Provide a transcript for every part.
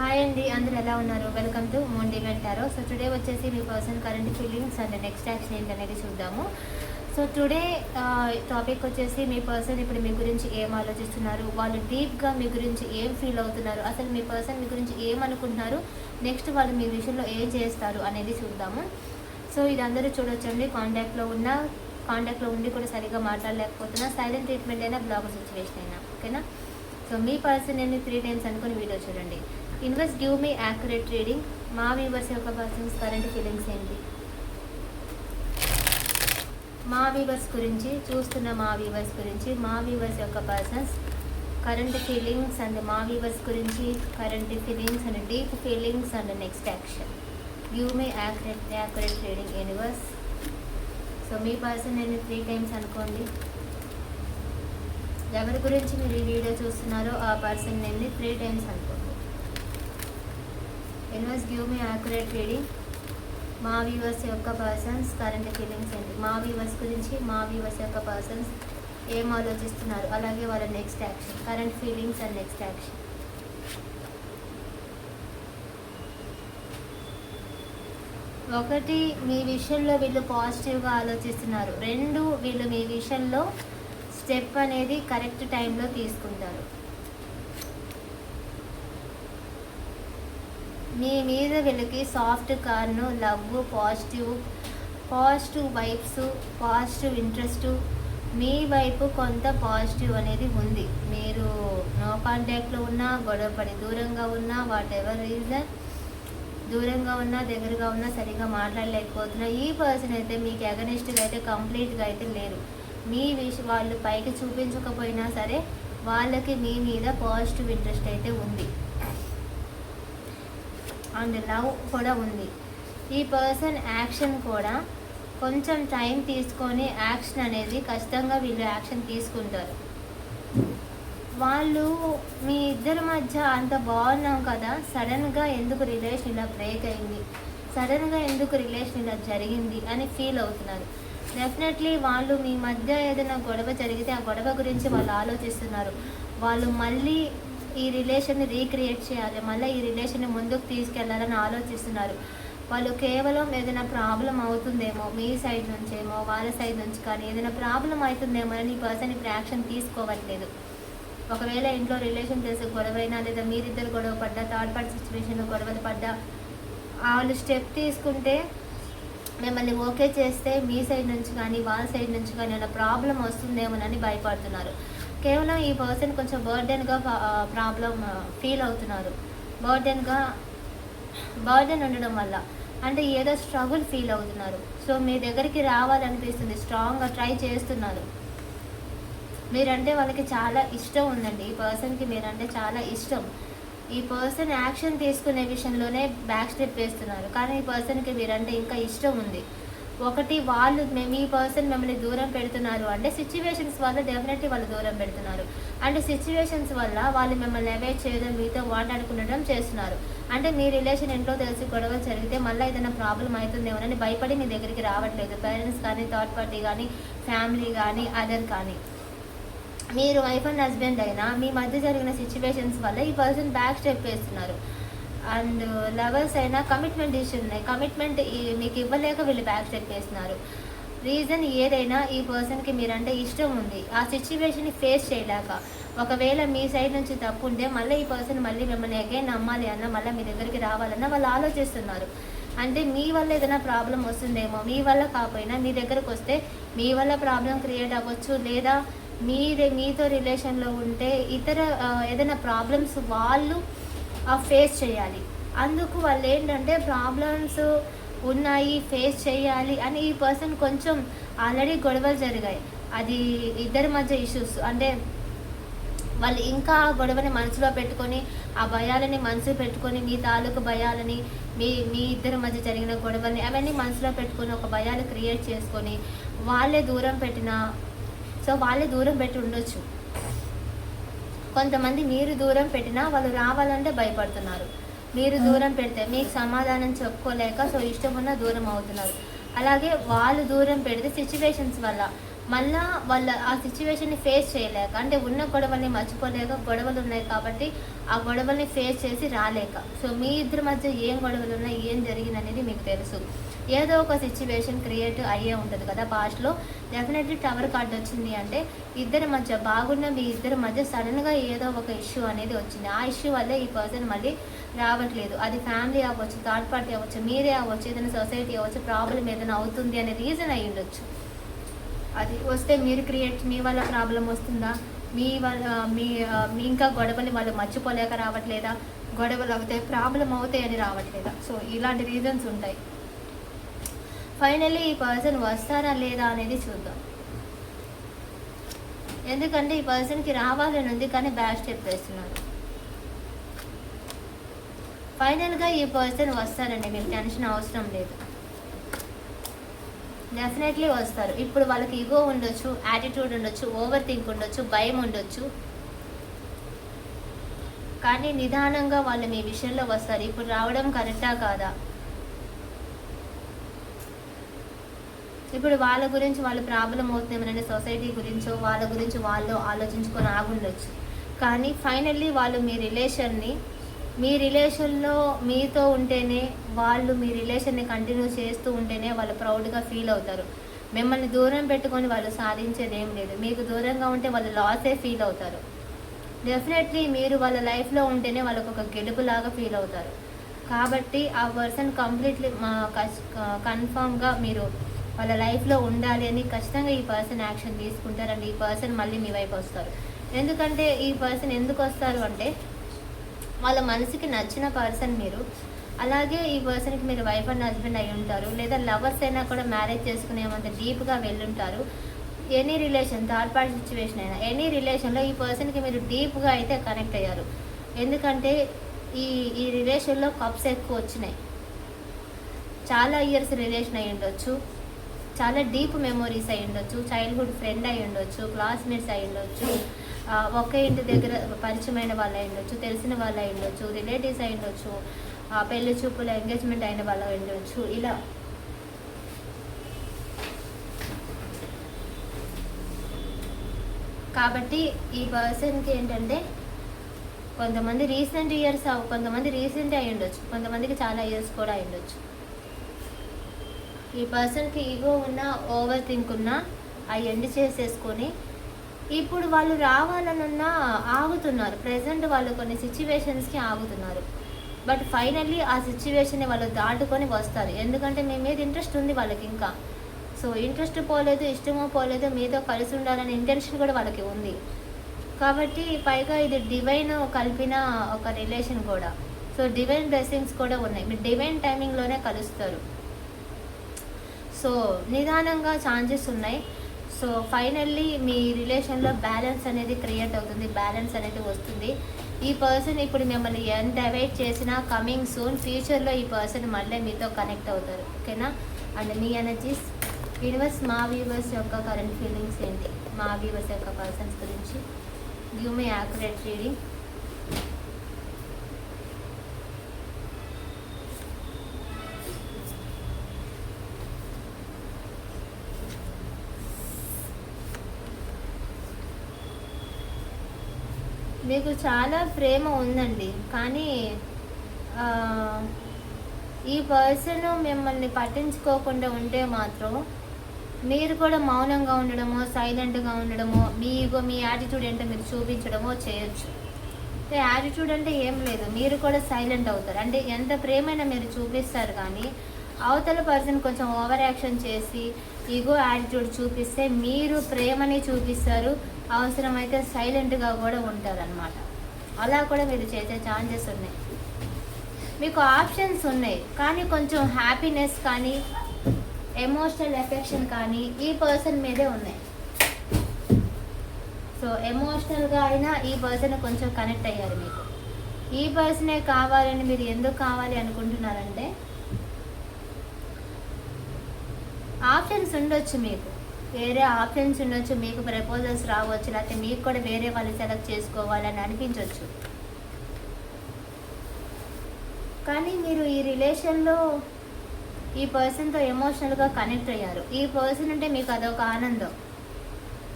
Hi అండి అందరు ఎలా ఉన్నారు? వెల్కమ్ టు మోన్ డివెంట్ సో టుడే వచ్చేసి మీ person current feelings and next action ఏంటనేది అనేది చూద్దాము. సో టుడే టాపిక్ వచ్చేసి మీ పర్సన్ ఇప్పుడు మీ గురించి ఏం ఆలోచిస్తున్నారు? వాళ్ళు డీప్గా మీ గురించి ఏం ఫీల్ అవుతున్నారు? అసలు మీ పర్సన్ మీ గురించి ఏం అనుకుంటున్నారు? నెక్స్ట్ వాళ్ళు మీ విషయంలో ఏం చేస్తారు అనేది చూద్దాము. సో ఇది అందరూ చూడొచ్చండి. కాంటాక్ట్లో ఉన్న కాంటాక్ట్లో ఉండి కూడా సరిగ్గా మాట్లాడలేకపోతున్నా. సైలెంట్ ట్రీట్మెంట్ అయినా బ్లాక్ సిచ్యువేషన్ అయినా. ఓకేనా సో మీ పర్సన్ నేను త్రీ టైమ్స్ అనుకుని వీడియో చూడండి. Invest give me accurate trading మా వ్యూవర్స్ యొక్క పర్సన్స్ కరెంట్ ఫీలింగ్స్ ఏంటి? మా వ్యూవర్స్ గురించి చూస్తున్న మా వ్యూవర్స్ గురించి మా వ్యూవర్స్ యొక్క పర్సన్స్ కరెంట్ ఫీలింగ్స్ అండ్ మా వ్యూవర్స్ గురించి current feelings and deep feelings and next action you may accurate accurate reading universe so me person నేను త్రీ టైమ్స్ అనుకోండి. ఎవరి గురించి మీరు ఈ వీడియో చూస్తున్నారో ఆ పర్సన్ నేను త్రీ టైమ్స్ అనుకోండి. Universe give me accurate reading మా వ్యూవర్స్ యొక్క పర్సన్స్ కరెంట్ ఫీలింగ్స్ ఏంటి? మా వ్యూవర్స్ గురించి మా వ్యూవర్స్ యొక్క పర్సన్స్ ఏం ఆలోచిస్తున్నారు? అలాగే వాళ్ళ next action current feelings and next action. ఒకటి మీ విషయంలో వీళ్ళు పాజిటివ్గా ఆలోచిస్తున్నారు. రెండు వీళ్ళు మీ విషయంలో స్టెప్ అనేది కరెక్ట్ టైంలో తీసుకుంటారు. మీ మీద వెలికి soft కార్ను love positive positive vibes positive interest మీ వైపు కొంత పాజిటివ్ అనేది ఉంది. మీరు నో కాంటాక్ట్లో ఉన్నా గొడవపడి దూరంగా ఉన్నా వాట్ ఎవర్ రీజన్ దూరంగా ఉన్నా దగ్గరగా ఉన్నా సరిగా మాట్లాడలేకపోతున్నా ఈ పర్సన్ అయితే మీకు అగనిస్ట్గా అయితే కంప్లీట్గా అయితే లేరు. మీ విష వాళ్ళు పైకి చూపించకపోయినా సరే వాళ్ళకి మీ మీద పాజిటివ్ ఇంట్రెస్ట్ అయితే ఉంది. అండ్ లవ్ కూడా ఉంది. ఈ పర్సన్ యాక్షన్ కూడా కొంచెం టైం తీసుకొని యాక్షన్ అనేది ఖచ్చితంగా వీళ్ళు యాక్షన్ తీసుకుంటారు. వాళ్ళు మీ ఇద్దరి మధ్య అంత బాగున్నాం కదా సడన్గా ఎందుకు రిలేషన్ ఇలా బ్రేక్ అయింది సడన్గా ఎందుకు రిలేషన్ ఇలా జరిగింది అని ఫీల్ అవుతున్నారు. డెఫినెట్లీ వాళ్ళు మీ మధ్య ఏదైనా గొడవ జరిగితే ఆ గొడవ గురించి వాళ్ళు ఆలోచిస్తున్నారు. వాళ్ళు మళ్ళీ ఈ రిలేషన్ని రీక్రియేట్ చేయాలి. మళ్ళీ ఈ రిలేషన్ని ముందుకు తీసుకెళ్ళాలని ఆలోచిస్తున్నారు. వాళ్ళు కేవలం ఏదైనా ప్రాబ్లం అవుతుందేమో మీ సైడ్ నుంచేమో వాళ్ళ సైడ్ నుంచి కానీ ఏదైనా ప్రాబ్లం అవుతుందేమో అని ఈ పర్సన్ ఇప్పుడు యాక్షన్ తీసుకోవట్లేదు. ఒకవేళ ఇంట్లో రిలేషన్ చేసే గొడవైనా లేదా మీరిద్దరు గొడవ పడ్డా థర్డ్ పార్టీ సిచ్యువేషన్లో గొడవలు పడ్డా వాళ్ళు స్టెప్ తీసుకుంటే మిమ్మల్ని ఓకే చేస్తే మీ సైడ్ నుంచి కానీ వాళ్ళ సైడ్ నుంచి కానీ ఏమైనా ప్రాబ్లం వస్తుందేమోనని భయపడుతున్నారు. కేవలం ఈ పర్సన్ కొంచెం బర్డెన్గా ప్రాబ్లం ఫీల్ అవుతున్నారు. బర్డెన్గా బర్డెన్ ఉండడం వల్ల. అంటే ఏదో స్ట్రగుల్ ఫీల్ అవుతున్నారు. సో మీ దగ్గరికి రావాలనిపిస్తుంది. స్ట్రాంగ్గా ట్రై చేస్తున్నారు. మీరంటే వాళ్ళకి చాలా ఇష్టం ఉందండి. ఈ పర్సన్కి మీరంటే చాలా ఇష్టం. ఈ పర్సన్ యాక్షన్ తీసుకునే విషయంలోనే బ్యాక్ స్టెప్ వేస్తున్నారు. కానీ ఈ పర్సన్కి మీరంటే ఇంకా ఇష్టం ఉంది. ఒకటి వాళ్ళు మేము మీ పర్సన్ మిమ్మల్ని దూరం పెడుతున్నారు అంటే సిచ్యువేషన్స్ వల్ల డెఫినెట్లీ వాళ్ళు దూరం పెడుతున్నారు. అంటే సిచ్యువేషన్స్ వల్ల వాళ్ళు మిమ్మల్ని అవాయిడ్ చేయడం మీతో మాట్లాడుకునడం చేస్తున్నారు. అంటే మీ రిలేషన్ ఇంట్లో తెలిసి గొడవలు జరిగితే మళ్ళీ ఏదైనా ప్రాబ్లం అవుతుందేమోనని భయపడి మీ దగ్గరికి రావట్లేదు. పేరెంట్స్ కానీ థర్డ్ పార్టీ కానీ ఫ్యామిలీ కానీ అదర్ కానీ. మీరు వైఫ్ అండ్ హస్బెండ్ అయినా మీ మధ్య జరిగిన సిచ్యువేషన్స్ వల్ల ఈ పర్సన్ బ్యాక్ స్టెప్ వేస్తున్నారు. అండ్ లవర్స్ అయినా కమిట్మెంట్ ఇష్యూస్ ఉన్నాయి. కమిట్మెంట్ మీకు ఇవ్వలేక వీళ్ళు బ్యాక్ చెప్పేస్తున్నారు. రీజన్ ఏదైనా ఈ పర్సన్కి మీరంటే ఇష్టం ఉంది. ఆ సిచ్యువేషన్ని ఫేస్ చేయలేక. ఒకవేళ మీ సైడ్ నుంచి తప్పు ఉంటే మళ్ళీ ఈ పర్సన్ మళ్ళీ మిమ్మల్ని అగైన్ నమ్మాలి అన్న మళ్ళీ మీ దగ్గరికి రావాలన్న వాళ్ళు ఆలోచిస్తున్నారు. అంటే మీ వల్ల ఏదైనా ప్రాబ్లం వస్తుందేమో మీ వల్ల కాకపోయినా మీ దగ్గరకు వస్తే మీ వల్ల ప్రాబ్లం క్రియేట్ అవ్వచ్చు. లేదా మీరే మీతో రిలేషన్లో ఉంటే ఇతర ఏదైనా ప్రాబ్లమ్స్ వాళ్ళు ఫేస్ చేయాలి. అందుకు వాళ్ళు ఏంటంటే ప్రాబ్లమ్స్ ఉన్నాయి ఫేస్ చేయాలి అని ఈ పర్సన్ కొంచెం ఆల్రెడీ గొడవలు జరిగాయి. అది ఇద్దరి మధ్య ఇష్యూస్ అంటే వాళ్ళు ఇంకా ఆ గొడవని మనసులో పెట్టుకొని ఆ భయాలని మనసులో పెట్టుకొని మీ తాలూకు భయాలని మీ మీ ఇద్దరి మధ్య జరిగిన గొడవని అవన్నీ మనసులో పెట్టుకొని ఒక భయాలు క్రియేట్ చేసుకొని వాళ్ళే దూరం పెట్టిన సో వాళ్ళే దూరం పెట్టి ఉండొచ్చు. కొంతమంది మీరు దూరం పెట్టినా వాళ్ళు రావాలంటే భయపడుతున్నారు. మీరు దూరం పెడితే మీకు సమాధానం చెప్పుకోలేక సో ఇష్టం ఉన్న దూరం అవుతున్నారు. అలాగే వాళ్ళు దూరం పెడితే సిచ్యువేషన్స్ వల్ల మళ్ళా వాళ్ళ ఆ సిచ్యువేషన్ని ఫేస్ చేయలేక అంటే ఉన్న గొడవల్ని మర్చిపోలేక గొడవలు ఉన్నాయి కాబట్టి ఆ గొడవల్ని ఫేస్ చేసి రాలేక. సో మీ ఇద్దరి మధ్య ఏం గొడవలు ఉన్నాయి ఏం జరిగింది అనేది మీకు తెలుసు. ఏదో ఒక సిచ్యువేషన్ క్రియేట్ అయ్యే ఉంటుంది కదా పాస్ట్లో డెఫినెట్లీ టవర్ కార్డ్ వచ్చింది అంటే ఇద్దరి మధ్య బాగున్న మీ ఇద్దరి మధ్య సడన్గా ఏదో ఒక ఇష్యూ అనేది వచ్చింది. ఆ ఇష్యూ వల్లే ఈ పర్సన్ మళ్ళీ రావట్లేదు. అది ఫ్యామిలీ అవ్వచ్చు థర్డ్ పార్టీ అవ్వచ్చు మీరే అవ్వచ్చు ఏదైనా సొసైటీ అవ్వచ్చు ప్రాబ్లం ఏదైనా అవుతుంది అనే రీజన్ అయి ఉండొచ్చు. అది వస్తే మీరు క్రియేట్ మీ వల్ల ప్రాబ్లం వస్తుందా? మీ వల్ల మీ మీ ఇంకా గొడవలు వాళ్ళు మర్చిపోలేక రావట్లేదా? గొడవలు అవుతాయి ప్రాబ్లం అవుతాయి అని రావట్లేదా? సో ఇలాంటి రీజన్స్ ఉంటాయి. ఫైనలీ ఈ పర్సన్ వస్తారా లేదా అనేది చూద్దాం. ఎందుకంటే ఈ పర్సన్కి రావాలని ఉంది కానీ బ్యాడ్ స్టెప్ వేస్తున్నారు. ఫైనల్గా ఈ పర్సన్ వస్తారండి మీకు టెన్షన్ అవసరం లేదు. డెఫినెట్లీ వస్తారు. ఇప్పుడు వాళ్ళకి ఇగో ఉండొచ్చు యాటిట్యూడ్ ఉండొచ్చు ఓవర్ థింక్ ఉండొచ్చు భయం ఉండొచ్చు. కానీ నిదానంగా వాళ్ళు మీ విషయంలో వస్తారు. ఇప్పుడు రావడం కరెక్టా కాదా? ఇప్పుడు వాళ్ళ గురించి వాళ్ళు ప్రాబ్లం అవుతుందేమోనని సొసైటీ గురించో వాళ్ళ గురించి వాళ్ళు ఆలోచించుకొని ఆగుండొచ్చు. కానీ ఫైనల్లీ వాళ్ళు మీ రిలేషన్ని మీ రిలేషన్లో మీతో ఉంటేనే వాళ్ళు మీ రిలేషన్ని కంటిన్యూ చేస్తూ ఉంటేనే వాళ్ళు ప్రౌడ్గా ఫీల్ అవుతారు. మిమ్మల్ని దూరం పెట్టుకొని వాళ్ళు సాధించేది ఏం లేదు. మీకు దూరంగా ఉంటే వాళ్ళు లాసే ఫీల్ అవుతారు. డెఫినెట్లీ మీరు వాళ్ళ లైఫ్లో ఉంటేనే వాళ్ళకు ఒక గెలుపులాగా ఫీల్ అవుతారు. కాబట్టి ఆ పర్సన్ కంప్లీట్లీ మా కన్ఫామ్గా మీరు వాళ్ళ లైఫ్లో ఉండాలి అని ఖచ్చితంగా ఈ పర్సన్ యాక్షన్ తీసుకుంటారు అండ్ ఈ పర్సన్ మళ్ళీ మీ వైపు వస్తారు. ఎందుకంటే ఈ పర్సన్ ఎందుకు వస్తారు అంటే వాళ్ళ మనసుకి నచ్చిన పర్సన్ మీరు. అలాగే ఈ పర్సన్కి మీరు వైఫ్ అండ్ హస్బెండ్ అయి ఉంటారు. లేదా లవర్స్ అయినా కూడా మ్యారేజ్ చేసుకునేమంత డీప్గా వెళ్ళుంటారు. Any relation third party situation అయినా ఎనీ రిలేషన్లో ఈ పర్సన్కి మీరు డీప్గా అయితే కనెక్ట్ అయ్యారు. ఎందుకంటే ఈ ఈ రిలేషన్లో కప్స్ ఎక్కువ వచ్చినాయి. చాలా ఇయర్స్ రిలేషన్ అయి ఉండొచ్చు. చాలా డీప్ మెమొరీస్ అయి ఉండొచ్చు చైల్డ్హుడ్ ఫ్రెండ్ అయి ఉండొచ్చు క్లాస్మేట్స్ అయి ఉండొచ్చు ఒకే ఇంటి దగ్గర పరిచయమైన వాళ్ళు అయి ఉండొచ్చు తెలిసిన వాళ్ళు అయి ఉండొచ్చు రిలేటివ్స్ అయి ఉండొచ్చు ఆ, పెళ్ళి చూపుల ఎంగేజ్మెంట్ అయిన వాళ్ళు అయి ఉండొచ్చు ఇలా. కాబట్టి ఈ పర్సన్కి ఏంటంటే కొంతమంది రీసెంట్ ఇయర్స్ కొంతమంది రీసెంట్ అయి ఉండొచ్చు కొంతమందికి చాలా ఇయర్స్ కూడా అయి ఉండొచ్చు. ఈ పర్సన్కి ఈగో ఉన్నా ఓవర్ థింక్ ఉన్నా అవి ఎండ్ చేసేసుకొని ఇప్పుడు వాళ్ళు రావాలనున్నా ఆగుతున్నారు. ప్రజెంట్ వాళ్ళు కొన్ని సిచ్యువేషన్స్కి ఆగుతున్నారు. బట్ ఫైనల్లీ ఆ సిచ్యువేషన్ని వాళ్ళు దాటుకొని వస్తారు. ఎందుకంటే మీ మీద ఇంట్రెస్ట్ ఉంది వాళ్ళకి ఇంకా. సో ఇంట్రెస్ట్ పోలేదు ఇష్టమో పోలేదు మీతో కలిసి ఉండాలనే ఇంటెన్షన్ కూడా వాళ్ళకి ఉంది. కాబట్టి పైగా ఇది డివైన్ కలిపిన ఒక రిలేషన్ కూడా. సో డివైన్ బ్లెస్సింగ్స్ కూడా ఉన్నాయి. మీరు డివైన్ టైమింగ్లోనే కలుస్తారు. సో నిదానంగా ఛాన్సెస్ ఉన్నాయి. సో ఫైనల్లీ మీ రిలేషన్లో బ్యాలెన్స్ అనేది క్రియేట్ అవుతుంది. బ్యాలెన్స్ అనేది వస్తుంది. ఈ పర్సన్ ఇప్పుడు మిమ్మల్ని ఎంత అవాయిడ్ చేసినా కమింగ్ సూన్ ఫ్యూచర్లో ఈ పర్సన్ మళ్ళీ మీతో కనెక్ట్ అవుతారు. ఓకేనా అండ్ మీ ఎనర్జీస్ యూనివర్స్ మా వ్యూవర్స్ యొక్క కరెంట్ ఫీలింగ్స్ ఏంటి? మా వ్యూవర్స్ యొక్క పర్సన్స్ గురించి? గివ్ మీ యాక్యురేట్ రీడింగ్ మీకు చాలా ప్రేమ ఉందండి. కానీ ఈ పర్సన్ మిమ్మల్ని పట్టించుకోకుండా ఉంటే మాత్రం మీరు కూడా మౌనంగా ఉండడమో సైలెంట్గా ఉండడమో మీ ఇగో మీ యాటిట్యూడ్ ఏంటో మీరు చూపించడమో చేయొచ్చు. యాటిట్యూడ్ అంటే ఏం లేదు. మీరు కూడా సైలెంట్ అవుతారు. అంటే ఎంత ప్రేమైనా మీరు చూపిస్తారు కానీ అవతల పర్సన్ కొంచెం ఓవర్ యాక్షన్ చేసి ఈగో యాటిట్యూడ్ చూపిస్తే మీరు ప్రేమని చూపిస్తారు. అవసరమైతే సైలెంట్గా కూడా ఉంటారు అనమాట అలా కూడా మీరు చేసే ఛాన్సెస్ ఉన్నాయి. మీకు ఆప్షన్స్ ఉన్నాయి. కానీ కొంచెం హ్యాపీనెస్ కానీ ఎమోషనల్ ఎఫెక్షన్ కానీ ఈ పర్సన్ మీదే ఉన్నాయి. సో ఎమోషనల్గా అయినా ఈ పర్సన్ కొంచెం కనెక్ట్ అయ్యారు మీకు. ఈ పర్సనే కావాలని మీరు ఎందుకు కావాలి అనుకుంటున్నారంటే ఆప్షన్స్ ఉండొచ్చు మీకు. వేరే ఆప్షన్స్ ఉండొచ్చు. మీకు ప్రపోజల్స్ రావచ్చు. లేకపోతే మీకు కూడా వేరే వాళ్ళు సెలెక్ట్ చేసుకోవాలని అనిపించవచ్చు కానీ మీరు ఈ రిలేషన్లో ఈ పర్సన్తో ఎమోషనల్గా కనెక్ట్ అయ్యారు. ఈ పర్సన్ అంటే మీకు అదొక ఆనందం.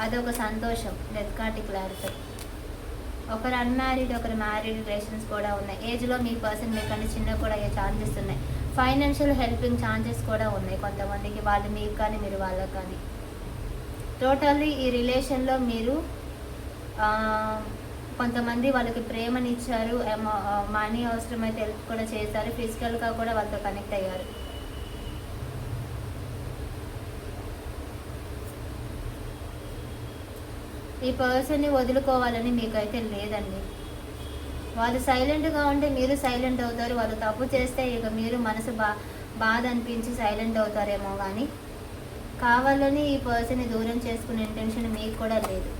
అదొక సంతోషం. Death card clarify. ఒకరు అన్మ్యారీడ్ ఒకరు మ్యారీడ్ రిలేషన్స్ కూడా ఉన్నాయి. ఏజ్లో మీ పర్సన్ మీకంటే చిన్న కూడా అయ్యే ఛాన్సెస్ ఉన్నాయి. ఫైనాన్షియల్ హెల్పింగ్ ఛాన్సెస్ కూడా ఉన్నాయి కొంతమందికి. వాళ్ళు మీకు కానీ మీరు వాళ్ళకి కానీ. టోటల్లీ ఈ రిలేషన్లో మీరు కొంతమంది వాళ్ళకి ప్రేమనిచ్చారు మనీ అవసరమైతే హెల్ప్ కూడా చేశారు. ఫిజికల్గా కూడా వాళ్ళతో కనెక్ట్ అయ్యారు. ఈ పర్సన్ని వదులుకోవాలని మీకైతే లేదండి. వాళ్ళు సైలెంట్గా ఉంటే మీరు సైలెంట్ అవుతారు. వాళ్ళు తప్పు చేస్తే ఇక మీరు మనసు బా బాధ అనిపించి సైలెంట్ అవుతారేమో కానీ కావాలని ఈ పర్సన్ని దూరం చేసుకునే ఇంటెన్షన్ మీకు కూడా లేదు.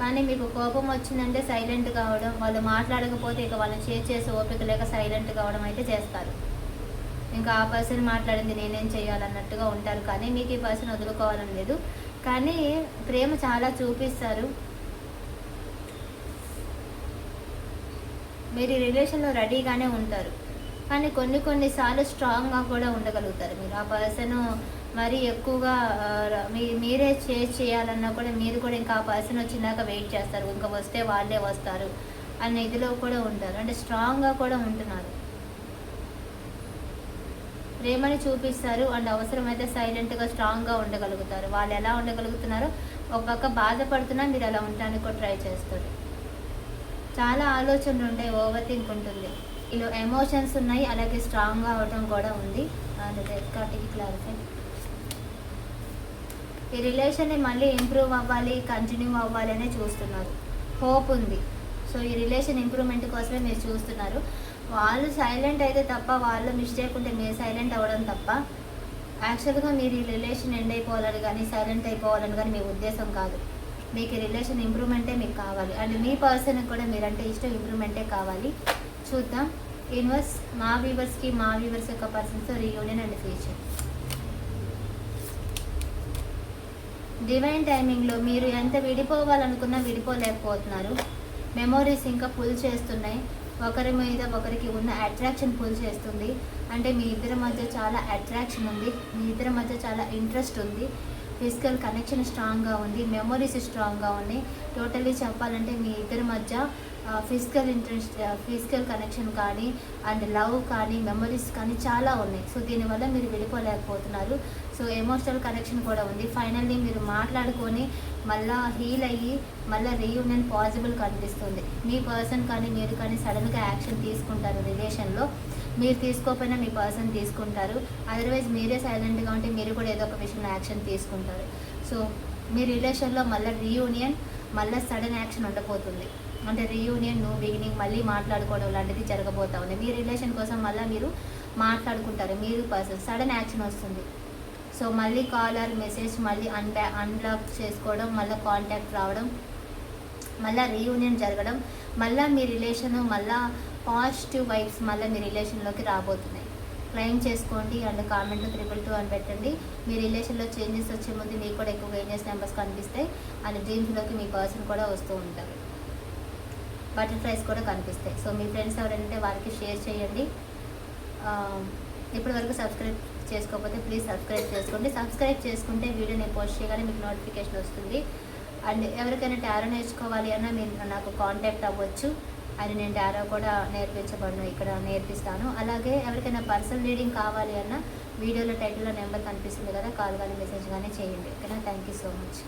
కానీ మీకు కోపం వచ్చిందంటే సైలెంట్ కావడం వాళ్ళు మాట్లాడకపోతే ఇక వాళ్ళని షేర్ చేసే ఓపిక లేక సైలెంట్ కావడం అయితే చేస్తారు. ఇంకా ఆ పర్సన్ మాట్లాడింది నేనేం చేయాలన్నట్టుగా ఉంటారు. కానీ మీకు ఈ పర్సన్ వదులుకోవాలని లేదు. కానీ ప్రేమ చాలా చూపిస్తారు. మీరు రిలేషన్లో రెడీగానే ఉంటారు. కానీ కొన్ని కొన్నిసార్లు స్ట్రాంగ్గా కూడా ఉండగలుగుతారు మీరు. ఆ పర్సన్ మరి ఎక్కువగా మీ మీరే చేజ్ చేయాలన్నా కూడా మీరు కూడా ఇంకా ఆ పర్సన్ వచ్చినాక వెయిట్ చేస్తారు. ఇంకా వస్తే వాళ్ళే వస్తారు అన్న ఇదిలో కూడా ఉంటారు. అంటే స్ట్రాంగ్గా కూడా ఉంటున్నారు. ప్రేమని చూపిస్తారు అండ్ అవసరమైతే సైలెంట్గా స్ట్రాంగ్గా ఉండగలుగుతారు. వాళ్ళు ఎలా ఉండగలుగుతున్నారో ఒక పక్క బాధపడుతున్నా మీరు అలా ఉండడానికి కూడా ట్రై చేస్తారు. చాలా ఆలోచనలు ఉంటాయి ఓవర్ థింక్ ఉంటుంది. ఇలా ఎమోషన్స్ ఉన్నాయి అలాగే స్ట్రాంగ్గా అవడం కూడా ఉంది. అండ్ రెడ్ కార్డ్కి క్లారిఫై ఈ రిలేషన్ని మళ్ళీ ఇంప్రూవ్ అవ్వాలి కంటిన్యూ అవ్వాలి అనే చూస్తున్నారు. హోప్ ఉంది. సో ఈ రిలేషన్ ఇంప్రూవ్మెంట్ కోసమే మీరు చూస్తున్నారు. వాళ్ళు సైలెంట్ అయితే తప్ప వాళ్ళు మిస్టేక్ ఉంటే మీరు సైలెంట్ అవ్వడం తప్ప యాక్చువల్గా మీరు ఈ రిలేషన్ ఎండ్ అయిపోవాలని కానీ సైలెంట్ అయిపోవాలని కానీ మీ ఉద్దేశం కాదు. మీకు రిలేషన్ ఇంప్రూవ్మెంటే మీకు కావాలి. అండ్ మీ పర్సన్కి కూడా మీరంటే ఇష్టం ఇంప్రూవ్మెంటే కావాలి. చూద్దాం. యూనివర్స్ మా వ్యూవర్స్కి మా వ్యూవర్స్ యొక్క persons reunion and future divine టైమింగ్లో మీరు ఎంత విడిపోవాలనుకున్నా విడిపోలేకపోతున్నారు. మెమోరీస్ ఇంకా ఫుల్ చేస్తున్నాయి. ఒకరి మీద ఒకరికి ఉన్న అట్రాక్షన్ పుల్ చేస్తుంది. అంటే మీ ఇద్దరి మధ్య చాలా అట్రాక్షన్ ఉంది. మీ ఇద్దరి మధ్య చాలా ఇంట్రెస్ట్ ఉంది. ఫిజికల్ కనెక్షన్ స్ట్రాంగ్గా ఉంది. మెమొరీస్ స్ట్రాంగ్గా ఉన్నాయి. టోటల్లీ చెప్పాలంటే మీ ఇద్దరి మధ్య ఫిజికల్ ఇంట్రెస్ట్ ఫిజికల్ కనెక్షన్ కానీ అండ్ లవ్ కానీ మెమరీస్ కానీ చాలా ఉన్నాయి. సో దీనివల్ల మీరు విడిపోలేకపోతున్నారు. సో ఎమోషనల్ కనెక్షన్ కూడా ఉంది. ఫైనల్లీ మీరు మాట్లాడుకొని మళ్ళా హీల్ అయ్యి మళ్ళీ రీయూనియన్ పాసిబుల్ కనిపిస్తుంది. మీ పర్సన్ కానీ మీరు కానీ సడన్గా యాక్షన్ తీసుకుంటారు రిలేషన్లో మీరు తీసుకోకపోయినా మీ పర్సన్ తీసుకుంటారు. అదర్వైజ్ మీరే సైలెంట్గా ఉంటే మీరు కూడా ఏదో ఒక విషయంలో యాక్షన్ తీసుకుంటారు. సో మీ రిలేషన్లో మళ్ళీ రీయూనియన్ మళ్ళీ సడన్ యాక్షన్ ఉండబోతుంది. అంటే రీయూనియన్ న్యూ బిగినింగ్ మళ్ళీ మాట్లాడుకోవడం లాంటిది జరగబోతా ఉంది. మీ రిలేషన్ కోసం మళ్ళీ మీరు మాట్లాడుకుంటారు. మీరు పర్సన్ సడన్ యాక్షన్ వస్తుంది. సో మళ్ళీ కాల్ ఆర్ మెసేజ్ మళ్ళీ అన్బ్యా అన్బ్లాక్ చేసుకోవడం మళ్ళీ కాంటాక్ట్ రావడం మళ్ళీ రీయూనియన్ జరగడం మళ్ళీ మీ రిలేషన్ మళ్ళీ పాజిటివ్ వైబ్స్ మళ్ళీ మీ రిలేషన్లోకి రాబోతున్నాయి. క్లైమ్ చేసుకోండి అండ్ కామెంట్ త్రిపుల్ టూ అని పెట్టండి. మీ రిలేషన్లో చేంజెస్ వచ్చే ముందు మీకు కూడా ఎక్కువ ఏంజెస్ నెంబర్స్ కనిపిస్తాయి అండ్ డ్రీమ్స్లోకి మీ పర్సన్ కూడా వస్తూ ఉంటారు. బటర్ఫ్లైస్ కూడా కనిపిస్తాయి. సో మీ ఫ్రెండ్స్ ఎవరంటే వారికి షేర్ చేయండి. ఇప్పటి వరకు సబ్స్క్రైబ్ చేసుకోకపోతే ప్లీజ్ సబ్స్క్రైబ్ చేసుకోండి. సబ్స్క్రైబ్ చేసుకుంటే వీడియో నేను పోస్ట్ చేయగానే మీకు నోటిఫికేషన్ వస్తుంది. అండ్ ఎవరికైనా టారో నేర్చుకోవాలి అన్నా మీరు నాకు కాంటాక్ట్ అవ్వచ్చు. అని నేను టారో కూడా నేర్పించబడను. ఇక్కడ నేర్పిస్తాను. అలాగే ఎవరికైనా పర్సనల్ రీడింగ్ కావాలి అన్నా వీడియోలో టైటిల్లో నెంబర్ కనిపిస్తుంది కదా కాల్ కానీ మెసేజ్ కానీ చేయండి. ఓకేనా? Thank you so much.